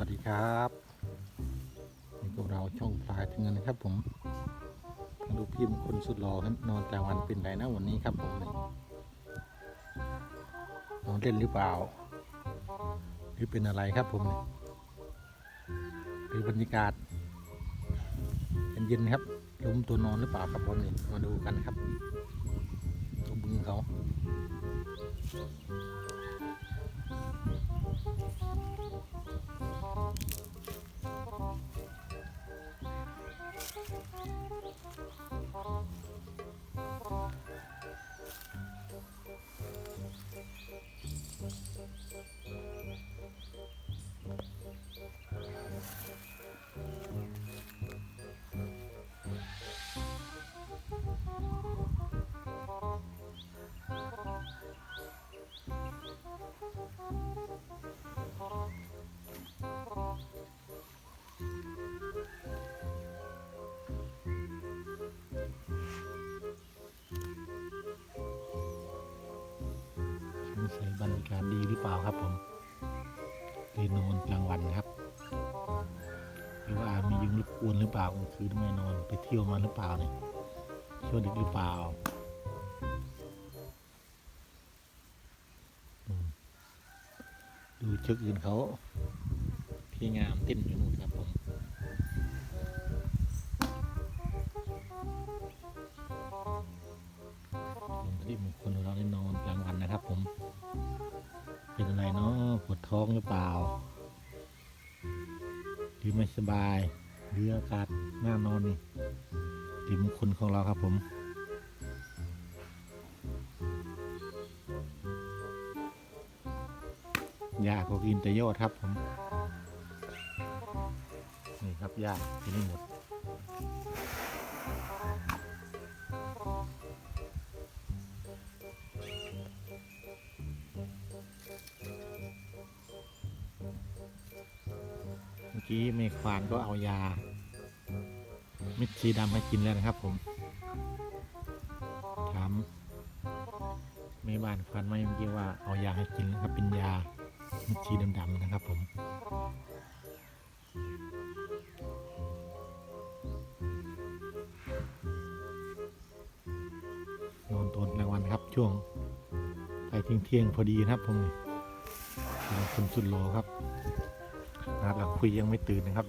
วัสดีครับนี่พวกเราช่องพลายถึงเงินนะครับผมมาดูพี่มงคลสุดหล่อครับนอนกลางวันเป็นไรนะวันนี้ครับผมนอนเล่นหรือเปล่า หรือเป็นอะไรครับผมหรือบรรยากาศเย็นๆครับล้มตัวนอนหรือเปล่าครับผมนี่มาดูกันครับตัวบึงเขา สงสัยบรรยากาศดีหรือเปล่าครับผมเรนนอนกลางวันครับหรือว่ามียุงรบกวนหรือเปล่ากลางคืนไม่นอนไปเที่ยวมาหรือเปล่าเนี่ยเที่ยวดึกหรือเปล่าดูเชือกอื่นเขาพี่งามเต้นอยู่นู่นครับผมที่มงคลของเราได้นอน ท้องหรือเปล่า หรือไม่สบาย หรืออากาศหน้านอนนี่ที่มงคลของเราครับผมยาก็กินแต่ยอดครับผม นี่ครับยากินไม่หมด กี้เมควานก็เอายาเม็ดสีดำให้กินแล้วนะครับ ผมถามแม่บ้านควานไม่เมื่อกี้ว่าเอายาให้กินนะครับ เป็นยาเม็ดสีดำๆนะครับ ผมนอนตอนกลางวันครับช่วงไปเที่ยงๆพอดีนะครับ ผมนอนคนสุดโลครับนะครับ คุยยังไม่ตื่นนะครับ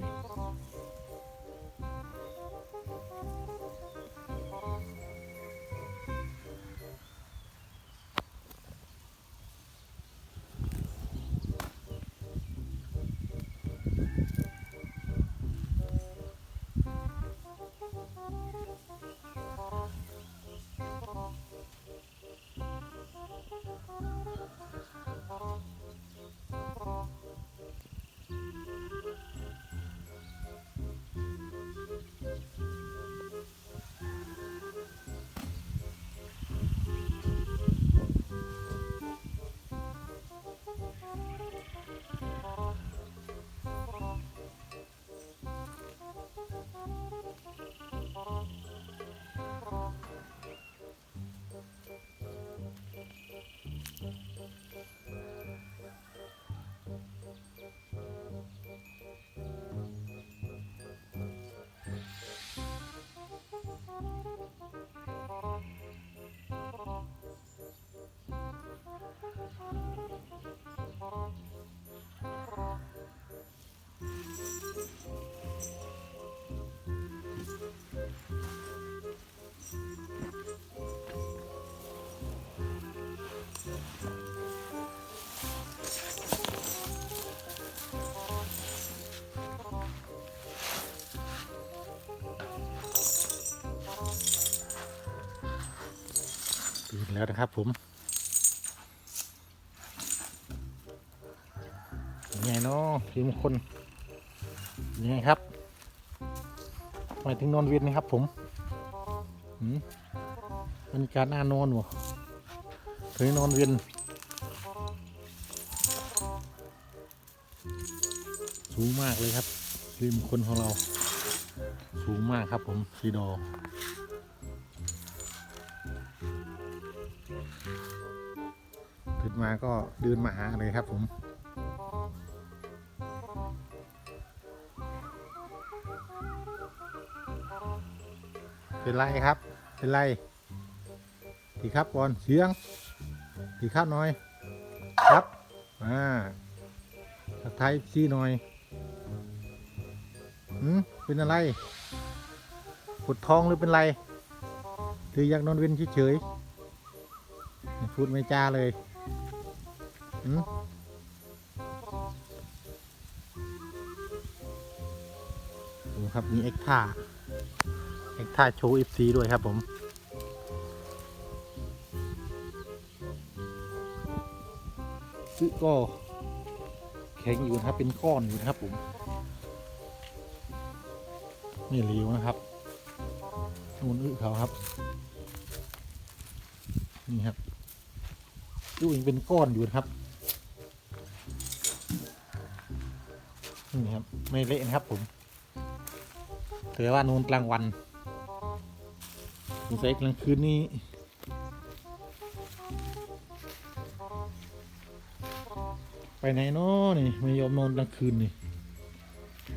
แล้วนะครับผมยังไงเนาะพี่มงคลยังไงครับหมายถึงนอนเวียนนะครับผมหืมบรรยากาศน่านอนวะถึงนอนเวียนสูงมากเลยครับพี่มงคลของเรา สูงมากครับผมซีดอึ้นมาก็เดินมาหาเลยครับผมเป็นไรครับ เป็นไรดีครับบอลเสียงดีครับน่อย ครับอ่าทักทายซีหน่อยอืมเป็นอะไรปวดท้องหรือเป็นไรหรืออยากนอนเวียนเฉยๆพูดไม่จ้าเลย หืมดูครับ มีเอ็กท่าเอ็กท่าโชว์เอฟซีด้วยครับผม ซึ่ก็แข็งอยู่นะครับ เป็นก้อนอยู่นะครับผมนี่เลียวนะครับนูนอึเขาครับ นี่ครับดูยังเป็นก้อนอยู่นะครับ นี่ครับ ไม่เละนะครับผมแต่ว่านูนกลางวันสงสัยกลางคืนนี้ไปไหนเนาะนี่ไม่ยอมนอนกลางคืนนี่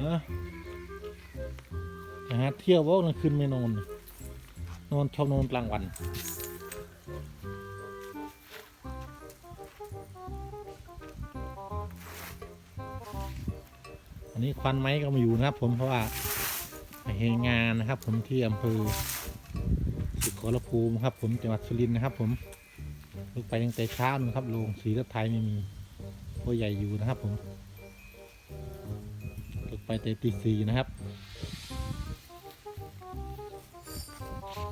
ฮะนะฮะเที่ยวว่ากลางคืนไม่นอน นอนชอบนอนกลางวัน อันนี้ควันไม้ก็มาอยู่นะครับ ผมเพราะว่าไปเฮงานนะครับ ผมที่อำเภอสุขรภูมิครับ ผมจังหวัดสุรินทร์นะครับ ผมลุกไปตั้งแต่เช้านะครับโรงสีรถไทยไม่มีตัวใหญ่อยู่นะครับ ผมตกไปแต่ตีสี่นะครับ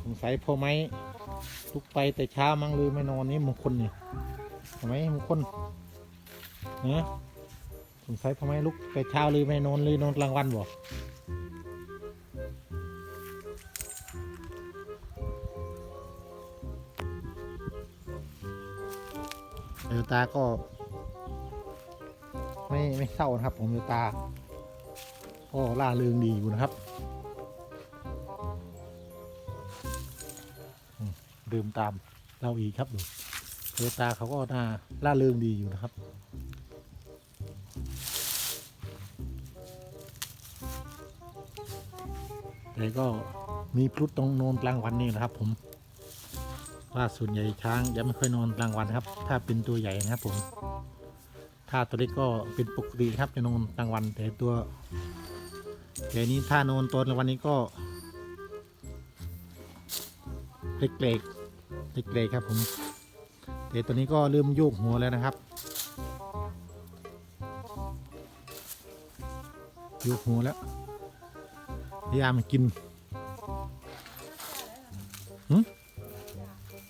สงสัยพอไหมลุกไปแต่เช้ามั้งเลยไม่นอนนี่มงคลเนี่ยทำไมมงคลเนี่ยส งสัยพอไหมลุกแต่เช้าเลยไม่นอนเลยนอนกลางวันบ่เอตาก็ ไม่ไม่เศร้านะครับ ผมดูตา ก็ล่าเริงดีอยู่นะครับดื่มตามเราอีกครับดูเดูตาเขาก็น่าล่าเริงดีอยู่นะครับ แต่ก็มีพลุตรงโนนกลางวันนี่นะครับ ผมว่าส่วนใหญ่ช้างจะไม่ค่อยนอนกลางวันครับ ถ้าเป็นตัวใหญ่นะครับ ผม ถ้าตัวเล็กก็เป็นปกติครับจะนอนกลางวัน แต่ตัวใหญ่นี้ถ้านอนตอนกลางวันนี้ก็เล็กๆเล็กๆครับ ผมแต่ตัวนี้ก็เริ่มโยกหัวแล้วนะครับโยกหัวแล้ว พยายามกิน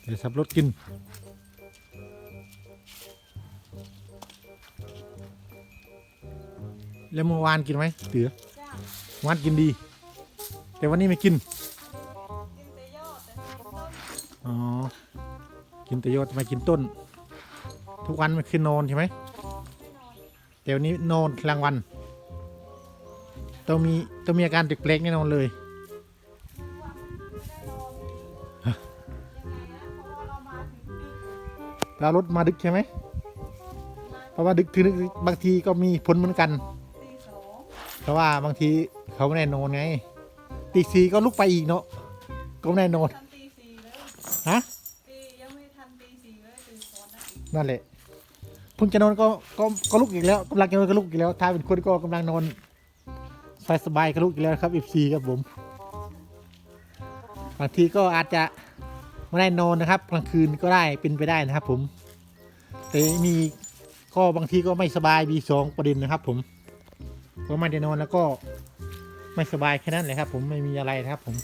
เดี๋ยวสับรถกิน แล้วเมื่อวานกินไหมเตือวานกินดี แต่วันนี้ไม่กิน อ๋อ กินแต่ยอดทำไมกินต้น ทุกวันมันคือนอนใช่ไหมแต่วันนี้นอนกลางวัน ต้องมีต้องมีอาการแปลกๆแน่นอนเลยเรารถมาดึกใช่ไหม เพราะว่าดึกถึงดึกบางทีก็มีผลเหมือนกันตีสองเพราะว่าบางทีเขาไม่แน่นอนไง ตีสี่ก็ลุกไปอีกเนาะ ก็ไม่แน่นอนทันตีสี่เลยฮะตียังไม่ทันตีสี่เลยตื่นก่อนนะอีกนั่นแหละเพิ่งจะนอนก็ก็ก็ลุกอีกแล้วกำลังจะนอนก็ลุกอีกแล้วถ้าเป็นคนก็กำลังนอน สบายสบายๆก็ลุกอีกแล้วครับอีซีครับผมบางทีก็อาจจะไม่ได้นอนนะครับกลางคืนก็ได้เป็นไปได้นะครับ ผม แต่มีก็บางทีก็ไม่สบายมีสองประเด็นนะครับ ผมก็ไม่ได้นอนแล้วก็ไม่สบายแค่นั้นเลยครับ ผมไม่มีอะไรนะครับ ผม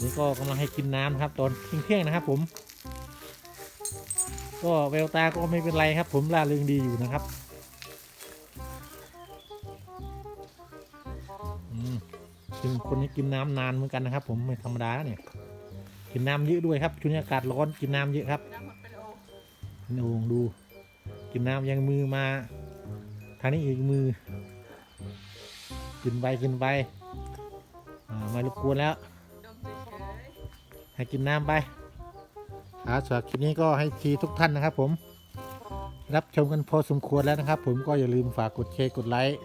นี่ก็กำลังให้กินน้ำนะครับ ตอนเที่ยงนะครับ ผม ก็แววตาก็ไม่เป็นไรครับ ผมล่าเริงดีอยู่นะครับ กินคนนี้กินน้ำนานเหมือนกันนะครับ ผมไม่ธรรมดาเนี่ย กินน้ำเยอะด้วยครับช่วงนี้อากาศร้อนกินน้ำเยอะครับน้ำหมดเป็นโอนี่โอ่งดู กินน้ำยังมือมาทางนี้อีกมือ กินไปกินไปอ่าไม่รบกวนแล้ว ให้กินน้ำไปอาสำหรับคลิปนี้ก็ให้ทีทุกท่านนะครับ ผม รับชมกันพอสมควรแล้วนะครับ ผมก็อย่าลืมฝากกดแชร์กดไลค์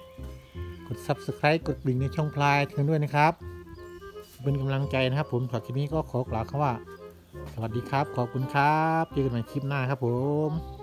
กด Subscribe กดกริ่งในช่องพลายถึงด้วยนะครับ เป็นกำลังใจนะครับผมสำหรับคลิปนี้ก็ขอกล่าวคำว่า สวัสดีครับ ขอบคุณครับ เจอกันใหม่คลิปหน้าครับผม